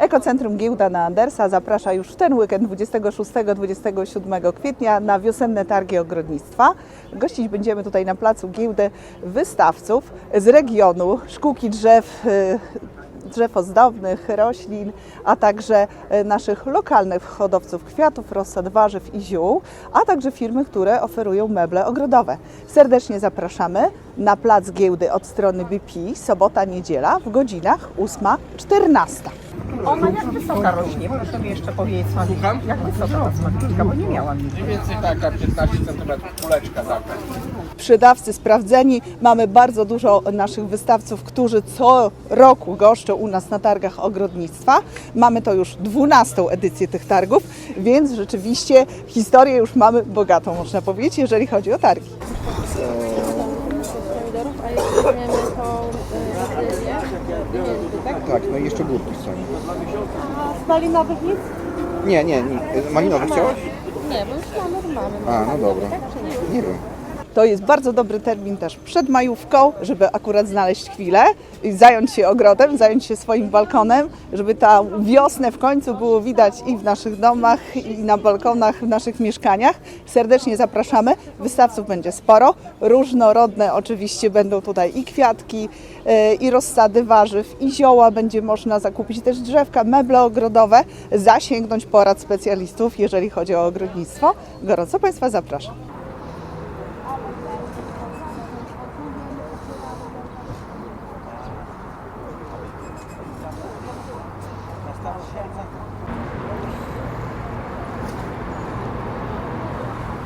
Ekocentrum Giełda na Andersa zaprasza już w ten weekend 26-27 kwietnia na wiosenne targi ogrodnictwa. Gościć będziemy tutaj na placu Giełdy wystawców z regionu, szkółki drzew, y, drzew ozdobnych, roślin, a także e, naszych lokalnych hodowców kwiatów, rozsad warzyw i ziół, a także firmy, które oferują meble ogrodowe. Serdecznie zapraszamy na plac giełdy od strony BP, sobota, niedziela w godzinach 8-14. Ona jak wysoka rośnie? Proszę mi jeszcze powiedzieć, Słucham? Jak wysoka ta smaczka, bo nie miałam nic. Mniej więcej taka 15 cm kuleczka taka. sprzedawcy sprawdzeni. Mamy bardzo dużo naszych wystawców, którzy co roku goszczą u nas na targach ogrodnictwa. Mamy to już 12 edycję tych targów, więc rzeczywiście historię już mamy bogatą, można powiedzieć, jeżeli chodzi o targi. pomidorów, a jak weźmiemy tą y, tak? Tak, no i jeszcze górki są. A z malinowych nic? Nie, nie, nie. Malinowy chciałaś? Nie, bo już mamy, mamy. A, no dobra. Tak czy nie? Nie wiem. To jest bardzo dobry termin też przed majówką, żeby akurat znaleźć chwilę i zająć się ogrodem, zająć się swoim balkonem, żeby ta wiosnę w końcu było widać i w naszych domach, i na balkonach, w naszych mieszkaniach. Serdecznie zapraszamy. Wystawców będzie sporo. Różnorodne oczywiście będą tutaj i kwiatki, e, i rozsady warzyw, i zioła. Będzie można zakupić też drzewka, meble ogrodowe, zasięgnąć porad specjalistów, jeżeli chodzi o ogrodnictwo. Gorąco Państwa zapraszam. Na starość serca.